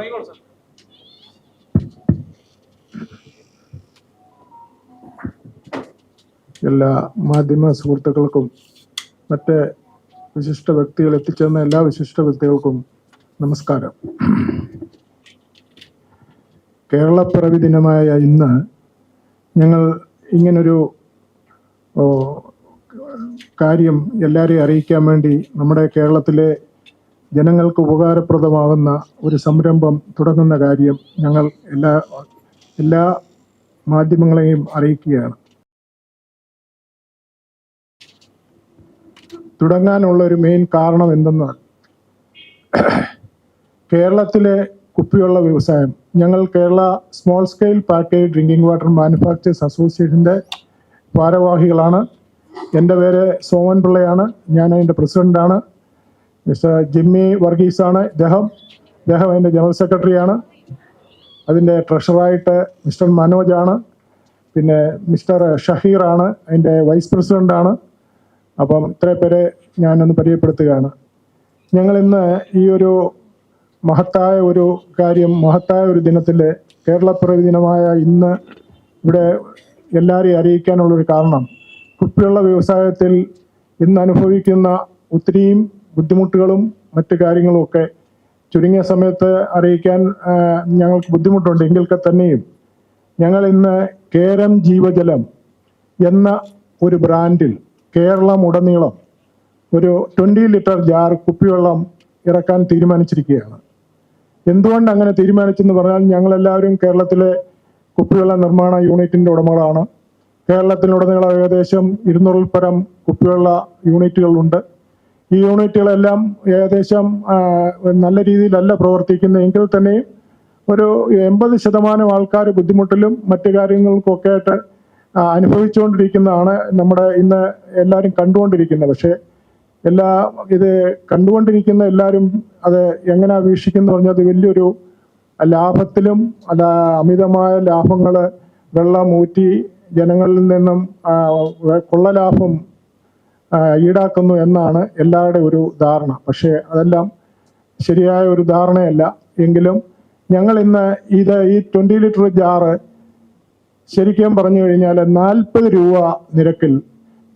തുടങ്ങിക്കോളൂ sir എല്ലാ മാധ്യമ സുഹൃത്തുക്കൾക്കും മറ്റ് വിശിഷ്ട വ്യക്തികൾ എത്തിച്ചേർന്ന എല്ലാ വിശിഷ്ട വ്യക്തികൾക്കും നമസ്കാരം. കേരളപ്പിറവി ദിനമായ ഇന്ന് ഞങ്ങൾ ഇങ്ങനൊരു കാര്യം എല്ലാവരെയും അറിയിക്കാൻ വേണ്ടി നമ്മുടെ കേരളത്തിലെ ജനങ്ങൾക്ക് ഉപകാരപ്രദമാകുന്ന ഒരു സംരംഭം തുടങ്ങുന്ന കാര്യം ഞങ്ങൾ എല്ലാ എല്ലാ മാധ്യമങ്ങളെയും അറിയിക്കുകയാണ്. തുടങ്ങാനുള്ള ഒരു മെയിൻ കാരണം എന്തെന്നാൽ കേരളത്തിലെ കുപ്പിവെള്ള വ്യവസായം ഞങ്ങൾ Kerala small scale package drinking water manufacturers അസോസിയേഷന്റെ ഭാരവാഹികളാണ്. എന്റെ പേര് സോമൻ പിള്ളയാണ്. ഞാൻ അതിന്റെ പ്രസിഡന്റാണ് മിസ്റ്റർ ജിമ്മി വർഗീസാണ് ഇദ്ദേഹം. ഇദ്ദേഹം അതിന്റെ ജനറൽ സെക്രട്ടറിയാണ്. അതിന്റെ ട്രഷറായിട്ട് മിസ്റ്റർ മനോജാണ്. പിന്നെ മിസ്റ്റർ ഷഹീറാണ് അതിന്റെ വൈസ് പ്രസിഡന്റാണ് അപ്പം ഇത്രയും പേരെ ഞാനൊന്ന് പരിചയപ്പെടുത്തുകയാണ്. ഞങ്ങളിന്ന് ഈ ഒരു മഹത്തായ ഒരു കാര്യം മഹത്തായ ഒരു ദിനത്തിൽ കേരളപ്പിറവി ദിനമായ ഇന്ന് ഇവിടെ എല്ലാവരെയും അറിയിക്കാനുള്ളൊരു കാരണം കുപ്പിവെള്ള വ്യവസായത്തിൽ ഇന്ന് അനുഭവിക്കുന്ന ഒത്തിരിയും ബുദ്ധിമുട്ടുകളും മറ്റു കാര്യങ്ങളും ഒക്കെ ചുരുങ്ങിയ സമയത്ത് അറിയിക്കാൻ ഞങ്ങൾക്ക് ബുദ്ധിമുട്ടുണ്ട്. എങ്കിൽ തന്നെയും ഞങ്ങൾ ഇന്ന് കേരം ജീവജലം എന്ന ഒരു ബ്രാൻഡിൽ കേരളം ഉടനീളം ഒരു ട്വന്റി ലിറ്റർ ജാർ കുപ്പിവെള്ളം ഇറക്കാൻ തീരുമാനിച്ചിരിക്കുകയാണ്. എന്തുകൊണ്ട് അങ്ങനെ തീരുമാനിച്ചെന്ന് പറഞ്ഞാൽ ഞങ്ങളെല്ലാവരും കേരളത്തിലെ കുപ്പിവെള്ള നിർമ്മാണ യൂണിറ്റിന്റെ ഉടമകളാണ്. കേരളത്തിലുടനീളം ഏകദേശം ഇരുന്നൂറിൽ പരം കുപ്പിവെള്ള യൂണിറ്റുകളുണ്ട്. ഈ യൂണിറ്റുകളെല്ലാം ഏകദേശം നല്ല രീതിയിലല്ല പ്രവർത്തിക്കുന്നത്. എങ്കിൽ തന്നെയും ഒരു എൺപത് ശതമാനം ആൾക്കാർ ബുദ്ധിമുട്ടിലും മറ്റു കാര്യങ്ങൾക്കൊക്കെ ആയിട്ട് അനുഭവിച്ചുകൊണ്ടിരിക്കുന്നതാണ് നമ്മുടെ ഇന്ന് എല്ലാവരും കണ്ടുകൊണ്ടിരിക്കുന്നത്. പക്ഷേ എല്ലാ ഇത് കണ്ടുകൊണ്ടിരിക്കുന്ന എല്ലാവരും അത് എങ്ങനെ വീക്ഷിക്കുന്നു അത് വലിയൊരു ലാഭത്തിലും അല്ല അമിതമായ ലാഭങ്ങൾ വെള്ളം ഊറ്റി ജനങ്ങളിൽ നിന്നും കൊള്ള ലാഭം ഈടാക്കുന്നു എന്നാണ് എല്ലാവരുടെ ഒരു ധാരണ. പക്ഷേ അതെല്ലാം ശരിയായ ഒരു ധാരണയല്ല. എങ്കിലും ഞങ്ങൾ ഇന്ന് ഇത് ഈ ട്വന്റി ലിറ്റർ ജാറ് ശരിക്കും പറഞ്ഞു കഴിഞ്ഞാൽ നാൽപ്പത് രൂപ നിരക്കിൽ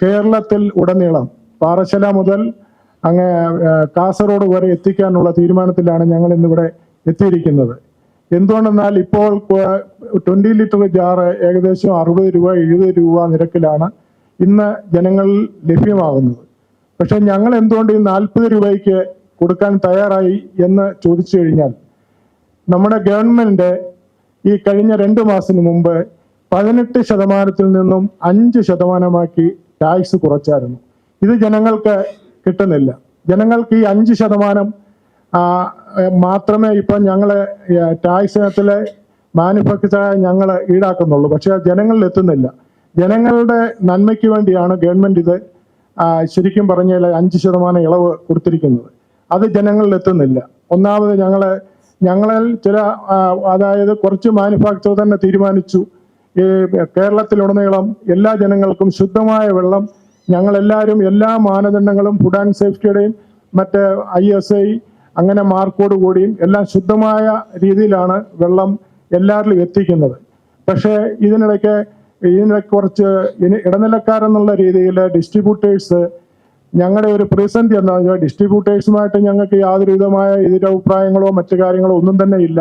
കേരളത്തിൽ ഉടനീളം പാറശാല മുതൽ അങ്ങ് കാസർഗോഡ് വരെ എത്തിക്കാനുള്ള തീരുമാനത്തിലാണ് ഞങ്ങൾ ഇന്നിവിടെ എത്തിയിരിക്കുന്നത്. എന്തുകൊണ്ടെന്നാൽ ഇപ്പോൾ ട്വന്റി ലിറ്റർ ജാറ് ഏകദേശം അറുപത് രൂപ എഴുപത് രൂപ നിരക്കിലാണ് ഇന്ന് ജനങ്ങളിൽ ലഭ്യമാകുന്നത്. പക്ഷെ ഞങ്ങൾ എന്തുകൊണ്ട് ഈ നാൽപ്പത് രൂപയ്ക്ക് കൊടുക്കാൻ തയ്യാറായി എന്ന് ചോദിച്ചു കഴിഞ്ഞാൽ നമ്മുടെ ഗവൺമെന്റ് ഈ കഴിഞ്ഞ രണ്ട് മാസത്തിന് മുമ്പ് പതിനെട്ട് ശതമാനത്തിൽ നിന്നും അഞ്ച് ശതമാനമാക്കി ടാക്സ് കുറച്ചായിരുന്നു. ഇത് ജനങ്ങൾക്ക് കിട്ടുന്നില്ല. ജനങ്ങൾക്ക് ഈ അഞ്ച് ശതമാനം മാത്രമേ ഇപ്പം ഞങ്ങൾ ടാക്സിനത്തിലെ മാനുഫാക്ചറായ ഞങ്ങൾ ഈടാക്കുന്നുള്ളൂ. പക്ഷേ ജനങ്ങളിൽ എത്തുന്നില്ല. ജനങ്ങളുടെ നന്മയ്ക്ക് വേണ്ടിയാണ് ഗവൺമെന്റ് ഇത് ശരിക്കും പറഞ്ഞാൽ അഞ്ച് ശതമാനം ഇളവ് കൊടുത്തിരിക്കുന്നത്. അത് ജനങ്ങളിൽ എത്തുന്നില്ല. ഒന്നാമത് ഞങ്ങൾ ഞങ്ങളിൽ ചില അതായത് കുറച്ച് മാനുഫാക്ചർ തന്നെ തീരുമാനിച്ചു. ഈ കേരളത്തിലുടനീളം എല്ലാ ജനങ്ങൾക്കും ശുദ്ധമായ വെള്ളം ഞങ്ങളെല്ലാവരും എല്ലാ മാനദണ്ഡങ്ങളും ഫുഡ് ആൻഡ് സേഫ്റ്റിയുടെയും മറ്റ് ഐ എസ് ഐ അങ്ങനെ മാർക്കോട് കൂടിയും എല്ലാം ശുദ്ധമായ രീതിയിലാണ് വെള്ളം എല്ലാവരിലും എത്തിക്കുന്നത്. പക്ഷേ ഇതിനിടയ്ക്ക് ഇതിനിടയ്ക്ക് കുറച്ച് ഇടനിലക്കാരെന്നുള്ള രീതിയിൽ ഡിസ്ട്രിബ്യൂട്ടേഴ്സ് ഞങ്ങളുടെ ഒരു പ്രതിസന്ധി എന്താ വെച്ചാൽ ഡിസ്ട്രിബ്യൂട്ടേഴ്സുമായിട്ട് ഞങ്ങൾക്ക് യാതൊരുവിധമായ എതിരഭിപ്രായങ്ങളോ മറ്റു കാര്യങ്ങളോ ഒന്നും തന്നെ ഇല്ല.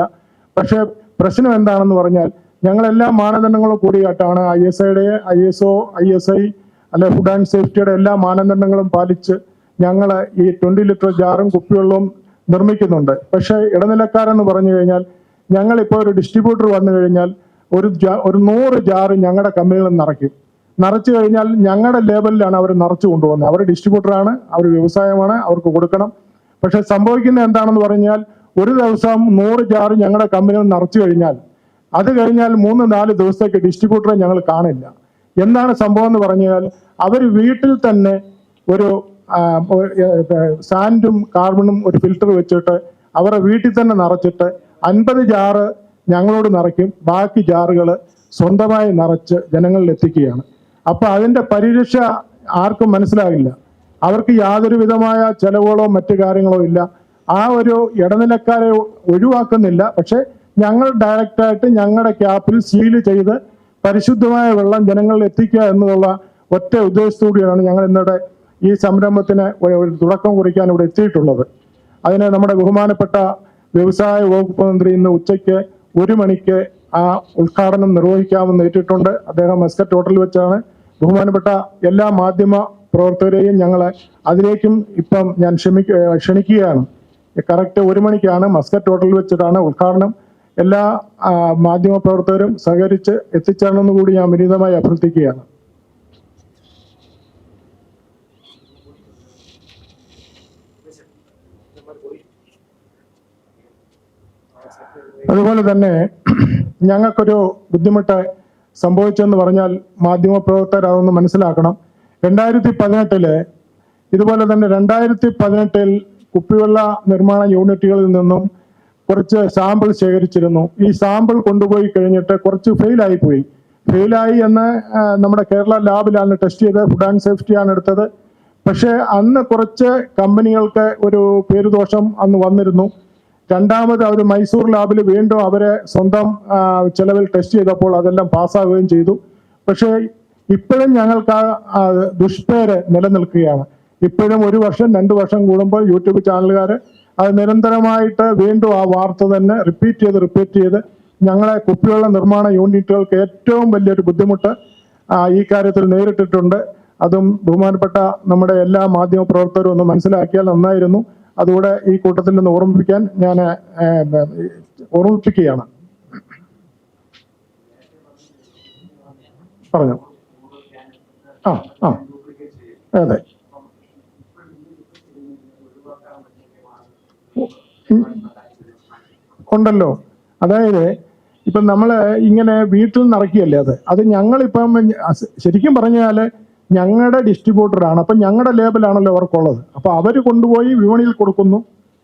പക്ഷേ പ്രശ്നം എന്താണെന്ന് പറഞ്ഞാൽ ഞങ്ങളെല്ലാ മാനദണ്ഡങ്ങളും കൂടിയായിട്ടാണ് ഐ എസ് ഐയുടെ I S O I S I അല്ലെ ഫുഡ് ആൻഡ് സേഫ്റ്റിയുടെ എല്ലാ മാനദണ്ഡങ്ങളും പാലിച്ച് ഞങ്ങൾ ഈ ട്വന്റി ലിറ്റർ ജാറും കുപ്പിവെള്ളവും നിർമ്മിക്കുന്നുണ്ട്. പക്ഷേ ഇടനിലക്കാരെന്ന് പറഞ്ഞു കഴിഞ്ഞാൽ ഞങ്ങളിപ്പോൾ ഒരു ഡിസ്ട്രിബ്യൂട്ടർ വന്നു കഴിഞ്ഞാൽ ഒരു ഒരു നൂറ് ജാറ് ഞങ്ങളുടെ കമ്പനിയിൽ നിന്ന് നിറയ്ക്കും. നിറച്ചു കഴിഞ്ഞാൽ ഞങ്ങളുടെ ലേബലിലാണ് അവർ നിറച്ചു കൊണ്ടുപോകുന്നത്. അവർ ഡിസ്ട്രിബ്യൂട്ടറാണ് അവർ വ്യവസായമാണ് അവർക്ക് കൊടുക്കണം. പക്ഷെ സംഭവിക്കുന്നത് എന്താണെന്ന് പറഞ്ഞാൽ ഒരു ദിവസം നൂറ് ജാറ് ഞങ്ങളുടെ കമ്പനിയിൽ നിറച്ചു കഴിഞ്ഞാൽ അത് കഴിഞ്ഞാൽ മൂന്ന് നാല് ദിവസത്തേക്ക് ഡിസ്ട്രിബ്യൂട്ടറെ ഞങ്ങൾ കാണില്ല. എന്താണ് സംഭവം എന്ന് പറഞ്ഞാൽ അവർ വീട്ടിൽ തന്നെ ഒരു സാൻഡും കാർബണും ഒരു ഫിൽറ്റർ വെച്ചിട്ട് അവരുടെ വീട്ടിൽ തന്നെ നിറച്ചിട്ട് അൻപത് ജാറ് ഞങ്ങളോട് നിറയ്ക്കും. ബാക്കി ജാറുകൾ സ്വന്തമായി നിറച്ച് ജനങ്ങളിൽ എത്തിക്കുകയാണ്. അപ്പോൾ അതിന്റെ പരിരക്ഷ ആർക്കും മനസ്സിലാകില്ല. അവർക്ക് യാതൊരു വിധമായ ചെലവുകളോ മറ്റു കാര്യങ്ങളോ ഇല്ല. ആ ഒരു ഇടനിലക്കാരെ ഒഴിവാക്കുന്നില്ല. പക്ഷേ ഞങ്ങൾ ഡയറക്റ്റായിട്ട് ഞങ്ങളുടെ ക്യാപ്പിൽ സീൽ ചെയ്ത് പരിശുദ്ധമായ വെള്ളം ജനങ്ങളിൽ എത്തിക്കുക എന്നുള്ള ഒറ്റ ഉദ്ദേശത്തോടെയാണ് ഞങ്ങൾ ഇന്നിവിടെ ഈ സംരംഭത്തിന് ഒരു തുടക്കം കുറിക്കാൻ ഇവിടെ എത്തിയിട്ടുള്ളത്. അതിന് നമ്മുടെ ബഹുമാനപ്പെട്ട വ്യവസായ വകുപ്പ് മന്ത്രി ഇന്ന് ഉച്ചയ്ക്ക് ഒരു മണിക്ക് ആ ഉദ്ഘാടനം നിർവഹിക്കാമെന്ന് ഏറ്റിട്ടുണ്ട്. അദ്ദേഹം മസ്കറ്റ് ഹോട്ടലിൽ വെച്ചാണ് ബഹുമാനപ്പെട്ട എല്ലാ മാധ്യമ പ്രവർത്തകരെയും ഞങ്ങൾ അതിലേക്കും ഇപ്പം ഞാൻ ക്ഷമിക്ക ക്ഷണിക്കുകയാണ്. കറക്റ്റ് ഒരു മണിക്കാണ് മസ്കറ്റ് ഹോട്ടലിൽ വെച്ചിട്ടാണ് ഉദ്ഘാടനം. എല്ലാ മാധ്യമ പ്രവർത്തകരും സഹകരിച്ച് എത്തിച്ചേരണമെന്ന് കൂടി ഞാൻ വിനീതമായി അഭ്യർത്ഥിക്കുകയാണ്. അതുപോലെ തന്നെ ഞങ്ങൾക്കൊരു ബുദ്ധിമുട്ട് സംഭവിച്ചെന്ന് പറഞ്ഞാൽ മാധ്യമപ്രവർത്തകർ അതൊന്ന് മനസ്സിലാക്കണം. രണ്ടായിരത്തി പതിനെട്ടിൽ ഇതുപോലെ തന്നെ രണ്ടായിരത്തി പതിനെട്ടിൽ കുപ്പിവെള്ള നിർമ്മാണ യൂണിറ്റുകളിൽ നിന്നും കുറച്ച് സാമ്പിൾ ശേഖരിച്ചിരുന്നു. ഈ സാമ്പിൾ കൊണ്ടുപോയി കഴിഞ്ഞിട്ട് കുറച്ച് ഫെയിലായി പോയി. ഫെയിലായി എന്ന് നമ്മുടെ കേരള ലാബിലാണ് ടെസ്റ്റ് ചെയ്തത്. ഫുഡ് ആൻഡ് സേഫ്റ്റി ആണ് എടുത്തത്. പക്ഷേ അന്ന് കുറച്ച് കമ്പനികൾക്ക് ഒരു പേരുദോഷം അന്ന് വന്നിരുന്നു. രണ്ടാമത് അവർ മൈസൂർ ലാബിൽ വീണ്ടും അവരെ സ്വന്തം ചെലവിൽ ടെസ്റ്റ് ചെയ്തപ്പോൾ അതെല്ലാം പാസ്സാവുകയും ചെയ്തു. പക്ഷേ ഇപ്പോഴും ഞങ്ങൾക്ക് ആ ദുഷ്പേര് നിലനിൽക്കുകയാണ്. ഇപ്പോഴും ഒരു വർഷം രണ്ട് വർഷം കൂടുമ്പോൾ യൂട്യൂബ് ചാനലുകാർ അത് നിരന്തരമായിട്ട് വീണ്ടും ആ വാർത്ത തന്നെ റിപ്പീറ്റ് ചെയ്ത് റിപ്പീറ്റ് ചെയ്ത് ഞങ്ങളെ കുപ്പിവെള്ള നിർമ്മാണ യൂണിറ്റുകൾക്ക് ഏറ്റവും വലിയൊരു ബുദ്ധിമുട്ട് ഈ കാര്യത്തിൽ നേരിട്ടിട്ടുണ്ട്. അതും ബഹുമാനപ്പെട്ട നമ്മുടെ എല്ലാ മാധ്യമ പ്രവർത്തകരും ഒന്ന് മനസ്സിലാക്കിയാൽ നന്നായിരുന്നു. അതുകൂടെ ഈ കൂട്ടത്തിൽ നിന്ന് ഓർമ്മിപ്പിക്കാൻ ഞാൻ ഓർമ്മിപ്പിക്കുകയാണ്. പറഞ്ഞു. ആ ആ. അതെ. ഉണ്ടല്ലോ. അതായത് ഇപ്പം നമ്മൾ ഇങ്ങനെ വീട്ടിൽ നിന്ന് ഇറക്കിയല്ലേ അത്? അത് ഞങ്ങളിപ്പം ശരിക്കും പറഞ്ഞാൽ ഞങ്ങളുടെ ഡിസ്ട്രിബ്യൂട്ടറാണ് അപ്പം ഞങ്ങളുടെ ലേബലാണല്ലോ അവർക്കുള്ളത്. അപ്പോൾ അവർ കൊണ്ടുപോയി വിപണിയിൽ കൊടുക്കുന്നു.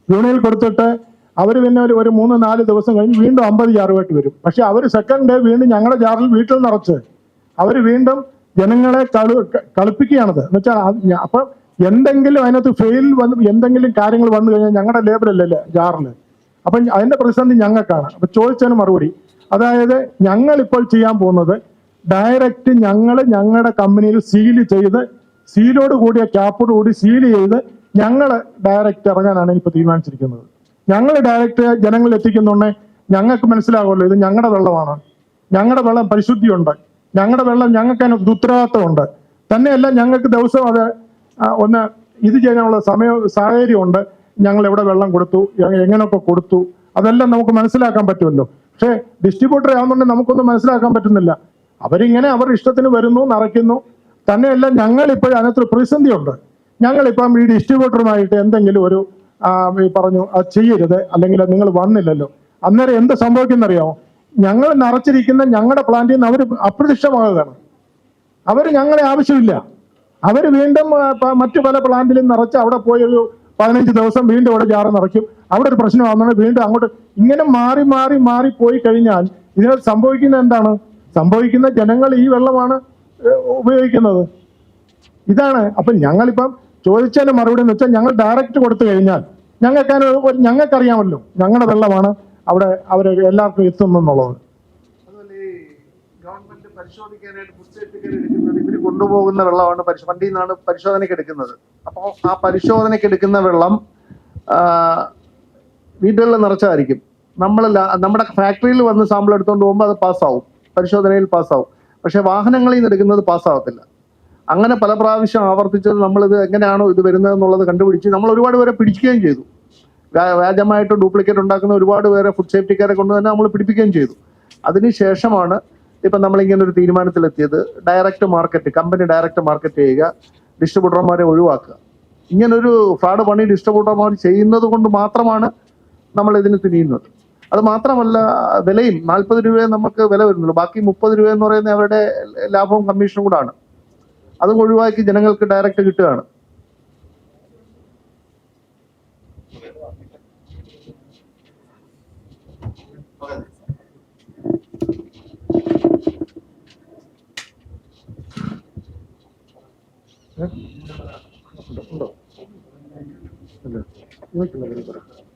വിപണിയിൽ കൊടുത്തിട്ട് അവർ പിന്നെ ഒരു ഒരു മൂന്ന് നാല് ദിവസം കഴിഞ്ഞ് വീണ്ടും അമ്പത് ജാറുമായിട്ട് വരും. പക്ഷേ അവർ സെക്കൻഡ് ഡേ വീണ്ടും ഞങ്ങളുടെ ജാറിൽ വീട്ടിൽ നിറച്ച് അവർ വീണ്ടും ജനങ്ങളെ കളു കളിപ്പിക്കുകയാണത്. എന്ന് വെച്ചാൽ അപ്പം എന്തെങ്കിലും അതിനകത്ത് ഫെയിൽ വന്ന് എന്തെങ്കിലും കാര്യങ്ങൾ വന്നു കഴിഞ്ഞാൽ ഞങ്ങളുടെ ലേബലല്ലേ ജാറിൽ അപ്പം അതിന്റെ പ്രതിസന്ധി ഞങ്ങൾക്കാണ് അപ്പം ചോദിച്ചതിന് മറുപടി. അതായത് ഞങ്ങളിപ്പോൾ ചെയ്യാൻ പോകുന്നത് ഡയറക്റ്റ് ഞങ്ങൾ ഞങ്ങളുടെ കമ്പനിയിൽ സീൽ ചെയ്ത് സീലോട് കൂടിയ ക്യാപ്പോട് കൂടി സീൽ ചെയ്ത് ഞങ്ങൾ ഡയറക്റ്റ് ഇറങ്ങാനാണ് ഇപ്പോൾ തീരുമാനിച്ചിരിക്കുന്നത്. ഞങ്ങൾ ഡയറക്റ്റ് ജനങ്ങളിൽ എത്തിക്കുന്നുണ്ടെ ഞങ്ങൾക്ക് മനസ്സിലാകുമല്ലോ ഇത് ഞങ്ങളുടെ വെള്ളമാണ്. ഞങ്ങളുടെ വെള്ളം പരിശുദ്ധിയുണ്ട്. ഞങ്ങളുടെ വെള്ളം ഞങ്ങൾക്ക് അതിന് ഉത്തരവാദിത്തമുണ്ട് തന്നെയല്ല ഞങ്ങൾക്ക് ദിവസം അത് ഒന്ന് ഇത് ചെയ്യാനുള്ള സമയ സാഹചര്യമുണ്ട്. ഞങ്ങൾ എവിടെ വെള്ളം കൊടുത്തു എങ്ങനെയൊക്കെ കൊടുത്തു അതെല്ലാം നമുക്ക് മനസ്സിലാക്കാൻ പറ്റുമല്ലോ. പക്ഷേ ഡിസ്ട്രിബ്യൂട്ടർ ആവുന്നുണ്ടെങ്കിൽ നമുക്കൊന്നും മനസ്സിലാക്കാൻ പറ്റുന്നില്ല. അവരിങ്ങനെ അവരുടെ ഇഷ്ടത്തിന് വരുന്നു നിറയ്ക്കുന്നു. തന്നെയല്ല ഞങ്ങൾ അതിനകത്ത് പ്രതിസന്ധിയുണ്ട്. ഞങ്ങളിപ്പം ഈ ഡിസ്ട്രിബ്യൂട്ടറുമായിട്ട് എന്തെങ്കിലും ഒരു പറഞ്ഞു അത് ചെയ്യരുത് അല്ലെങ്കിൽ നിങ്ങൾ വന്നില്ലല്ലോ. അന്നേരം എന്ത് സംഭവിക്കുന്നറിയാമോ? ഞങ്ങൾ നിറച്ചിരിക്കുന്ന ഞങ്ങളുടെ പ്ലാന്റിൽ നിന്ന് അവർ അപ്രത്യക്ഷമാകുകയാണ്. അവർ ഞങ്ങളെ ആവശ്യമില്ല. അവർ വീണ്ടും മറ്റു പല പ്ലാന്റിലും നിറച്ച് അവിടെ പോയി ഒരു പതിനഞ്ച് ദിവസം വീണ്ടും അവിടെ ജാറ് നിറയ്ക്കും. അവിടെ ഒരു പ്രശ്നമാകുന്നത് വീണ്ടും അങ്ങോട്ട് ഇങ്ങനെ മാറി മാറി മാറി പോയി കഴിഞ്ഞാൽ ഇതിനകത്ത് സംഭവിക്കുന്നത് എന്താണ്? സംഭവിക്കുന്ന ജനങ്ങൾ ഈ വെള്ളമാണ് ഉപയോഗിക്കുന്നത്. ഇതാണ് അപ്പം ഞങ്ങളിപ്പം ചോദിച്ചതിന് മറുപടി എന്ന് വെച്ചാൽ ഞങ്ങൾ ഡയറക്റ്റ് കൊടുത്തു കഴിഞ്ഞാൽ ഞങ്ങൾക്ക് ഞങ്ങൾക്കറിയാമല്ലോ ഞങ്ങളുടെ വെള്ളമാണ് അവിടെ അവർ എല്ലാവർക്കും എത്തുന്നുള്ളത്. ഗവൺമെന്റ് കൊണ്ടുപോകുന്ന വെള്ളമാണ് വണ്ടി നിന്നാണ് പരിശോധനയ്ക്ക് എടുക്കുന്നത്. അപ്പോൾ ആ പരിശോധനയ്ക്ക് എടുക്കുന്ന വെള്ളം വീടുകളിൽ നിറച്ചായിരിക്കും. നമ്മൾ നമ്മുടെ ഫാക്ടറിയിൽ വന്ന് സാമ്പിൾ എടുത്തുകൊണ്ട് പോകുമ്പോൾ അത് പാസ്സാവും പരിശോധനയിൽ പാസ്സാവും. പക്ഷെ വാഹനങ്ങളിൽ നിന്ന് എടുക്കുന്നത് പാസ്സാവത്തില്ല. അങ്ങനെ പല പ്രാവശ്യം ആവർത്തിച്ചത് നമ്മളിത് എങ്ങനെയാണോ ഇത് വരുന്നത് എന്നുള്ളത് കണ്ടുപിടിച്ച് നമ്മൾ ഒരുപാട് പേരെ പിടിക്കുകയും ചെയ്തു. വ്യാ- വ്യാജമായിട്ട് ഡ്യൂപ്ലിക്കേറ്റ് ഉണ്ടാക്കുന്ന ഒരുപാട് പേരെ ഫുഡ് സേഫ്റ്റിക്കാരെ കൊണ്ട് തന്നെ നമ്മൾ പിടിപ്പിക്കുകയും ചെയ്തു. അതിനുശേഷമാണ് ഇപ്പം നമ്മളിങ്ങനെ ഒരു തീരുമാനത്തിലെത്തിയത്. Direct market company direct market ചെയ്യുക ഡിസ്ട്രിബ്യൂട്ടർമാരെ ഒഴിവാക്കുക. ഇങ്ങനൊരു ഫ്രാഡ് പണി ഡിസ്ട്രിബ്യൂട്ടർമാർ ചെയ്യുന്നത് കൊണ്ട് മാത്രമാണ് നമ്മൾ ഇതിന് തിരിയുന്നത്. അത് മാത്രമല്ല വിലയും നാൽപ്പത് രൂപയെ നമുക്ക് വില വരുന്നുള്ളൂ. ബാക്കി മുപ്പത് രൂപ എന്ന് പറയുന്നത് അവരുടെ ലാഭവും കമ്മീഷനും കൂടാണ്. അത് ഒഴിവാക്കി ജനങ്ങൾക്ക് ഡയറക്റ്റ് കിട്ടുകയാണ്. ഉണ്ടോ? ഉണ്ടോ? പറ.